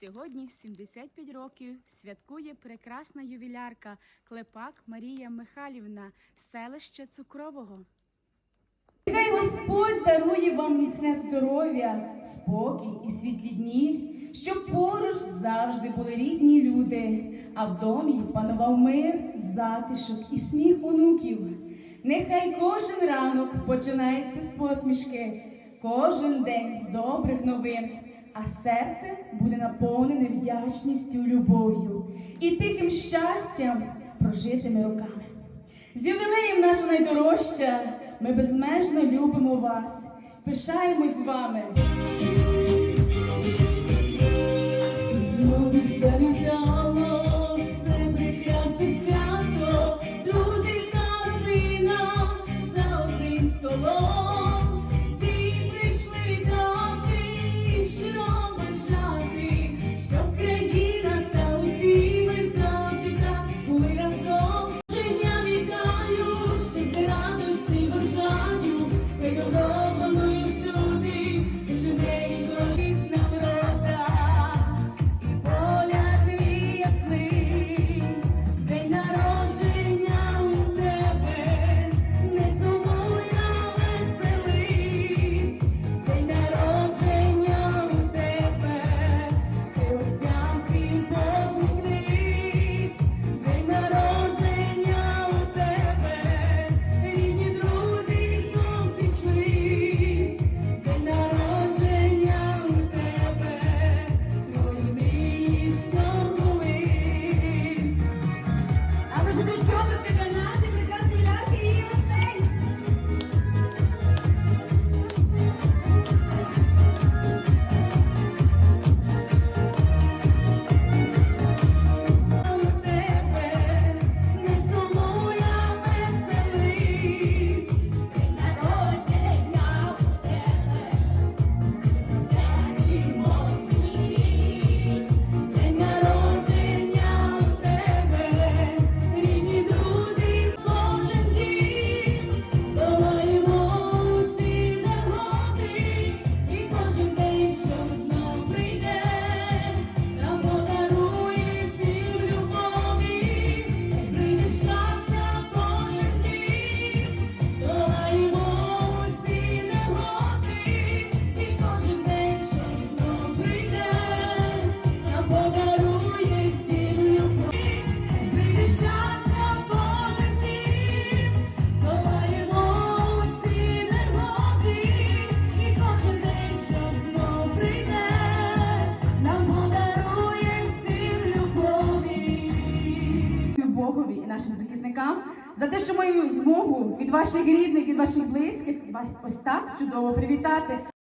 Сьогодні 75 років святкує прекрасна ювілярка Клепак Марія Михайлівна, селище Цукрового. Нехай Господь дарує вам міцне здоров'я, спокій і світлі дні, щоб поруч завжди були рідні люди, а в домі панував мир, затишок і сміх онуків. Нехай кожен ранок починається з посмішки, кожен день з добрих новин, а серце буде наповнене вдячністю, любов'ю і тихим щастям прожитими роками. З ювілеєм наша найдорожча, ми безмежно любимо вас, пишаємось вами. Богові і нашим захисникам за те, що маю змогу від ваших рідних, від ваших близьких вас ось так чудово привітати.